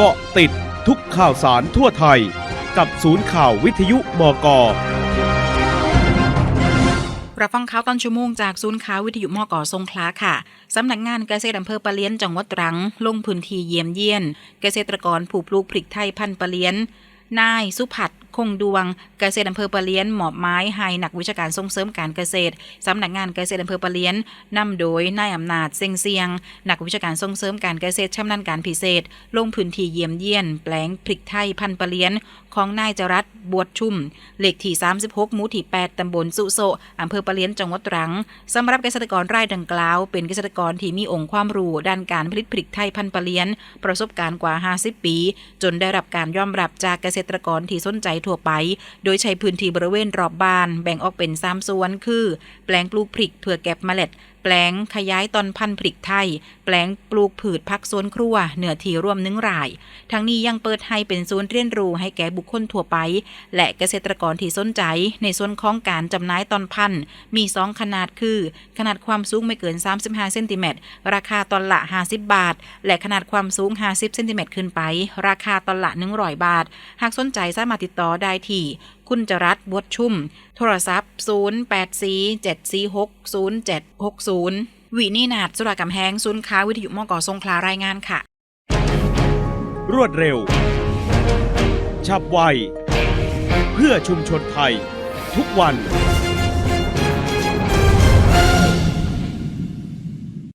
เกาะติดทุกข่าวสารทั่วไทย กับศูนย์ข่าววิทยุมกรับฟังข่าวตอนชั่วโมงจากศูนย์ข่าววิทยุมกอทรงคลาค่ะ สำนักงานเกษตรอำเภอปะเลียนจังหวัดตรัง ลงพื้นที่เยี่ยมเยียน เกษตรกรผู้ปลูกพริกไทยพันธุ์ปะเลียน นายสุผัด คงดวงเกษตรอำเภอปะเลียนหมอบไม้ให้นักวิชาการส่งเสริมการเกษตรสำนักงานเกษตรอำเภอปะเลียนนำโดยนายอำนาจเซงเซียงนักวิชาการส่งเสริมการเกษตรชำนาญการพิเศษ ลงพื้นที่เยี่ยมเยียน แปลงพริกไทยพันปะเลียน ของนายจรัสบวชชุ่มเลขที่ 36 หมู่ที่ 8 ตำบลสุโซะอำเภอปะเลียนจังหวัดตรังสำหรับเกษตรกรรายดังกล่าว เป็นเกษตรกรที่มีองค์ความรู้ด้านการผลิตพริกไทยพันปะเลียน ประสบการณ์กว่า 50 ปี จนได้รับการยอมรับจากเกษตรกรที่สนใจทั่วไป โดยใช้พื้นที่บริเวณรอบบ้านแบ่งออกเป็น3ส่วน คือ แปลงปลูกพริกเพื่อเก็บเมล็ดแปลงขยายตอนพันธุ์พริกไทย แปลงปลูกผืชพักสวนครัวเหนือที่ร่วมหนึ่งราย ทั้งนี้ยังเปิดให้เป็นศูนย์เรียนรู้ให้แก่บุคคลทั่วไป และเกษตรกรที่สนใจ ในส่วนของการจำหน่ายตอนพันธุ์มี2ขนาดคือ ขนาดความสูงไม่เกิน 35เซนติเมตรราคาตอนละ 50 บาท และขนาดความสูง 50เซนติเมตรขึ้นไป ราคาตอนละ100บาท หากสนใจสามารถติดต่อได้ที่ คุณจรัตบวชชุ่ม โทรศัพท์ 0847460760 วินีนาดสุรากำแหงศูนย์ค้าวิทยุมกสงขลารายงานค่ะ รวดเร็ว ฉับไว เพื่อชุมชนไทย ทุกวัน